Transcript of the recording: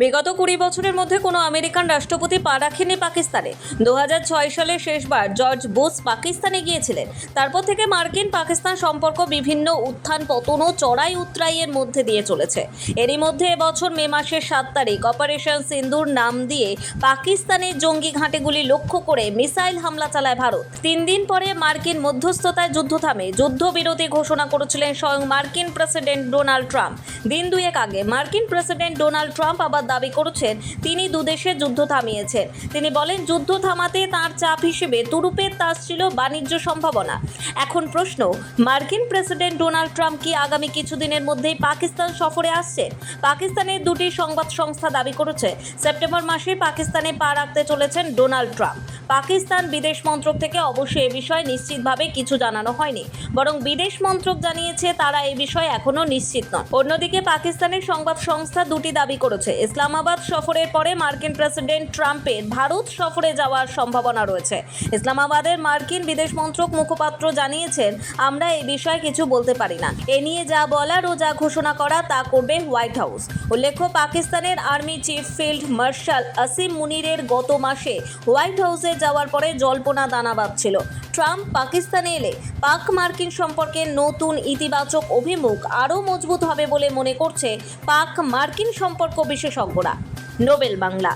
বিগত কুড়ি বছরের মধ্যে কোনো আমেরিকান রাষ্ট্রপতি পা রাখেনি পাকিস্তানে। দু সালে শেষবার জর্জ বুশ পাকিস্তানে গিয়েছিলেন। তারপর থেকে মার্কিন পাকিস্তান সম্পর্ক বিভিন্ন উত্থান, পতন ও চড়াই উতরাইয়ের মধ্যে দিয়ে চলেছে। এরই মধ্যে এবছর মে মাসের সাত তারিখ অপারেশন সিন্দুর নাম দিয়ে পাকিস্তানের জঙ্গি ঘাঁটিগুলি লক্ষ্য করে মিসাইল হামলা চালায় ভারত। তিন দিন পরে মার্কিন মধ্যস্থতায় যুদ্ধ থামে। যুদ্ধবিরতি ঘোষণা করেছিলেন স্বয়ং মার্কিন প্রেসিডেন্ট ডোনাল্ড ট্রাম্প। দিন দুয়েক আগে মার্কিন প্রেসিডেন্ট ডোনাল্ড ট্রাম্প আবার দাবি করেছেন, তিনি দুদেশের যুদ্ধ থামিয়েছেন। তিনি বলেন, যুদ্ধ থামাতে তার চাপ হিসেবে তুরুপের তাস ছিল বাণিজ্য সম্ভাবনা। এখন প্রশ্ন, মার্কিন প্রেসিডেন্ট ডোনাল্ড ট্রাম্প কি আগামী কিছুদিনের মধ্যেই পাকিস্তান সফরে আসছেন পাকিস্তানের দুটি সংবাদ সংস্থা দাবি করেছে, সেপ্টেম্বর মাসে পাকিস্তানে পা রাখতে চলেছেন ডোনাল্ড ট্রাম্প। পাকিস্তান বিদেশ মন্ত্রক থেকে অবশ্যই এ বিষয়ে নিশ্চিতভাবে কিছু জানানো হয়নি। বরং বিদেশ মন্ত্রক জানিয়েছে, তারা এই বিষয়ে এখনও নিশ্চিত নয়। অন্যদিকে পাকিস্তানের সংবাদ সংস্থা দুটি দাবি করেছে। ইসলামাবাদ সফরের পরে মার্কিন প্রেসিডেন্ট ট্রাম্পের ভারত সফরে যাওয়ার সম্ভাবনা রয়েছে। ইসলামাবাদের মার্কিন বিদেশ মন্ত্রক মুখপাত্র জানিয়েছেন, আমরা এই বিষয়ে কিছু বলতে পারি না। এ নিয়ে যা বলার ও যা ঘোষণা করা তা করবে হোয়াইট হাউস। উল্লেখ্য, পাকিস্তানের army chief field marshal Asim মুনিরের গত মাসে হোয়াইট হাউসে যাওয়ার পরে জল্পনা দানা বাঁধছিল ট্রাম্প পাকিস্তানে এলে পাক মার্কিন সম্পর্কে নতুন ইতিবাচক অভিমুখ আরও মজবুত হবে বলে মনে করছে পাক মার্কিন সম্পর্ক বিশেষজ্ঞরা। নোবেল বাংলা।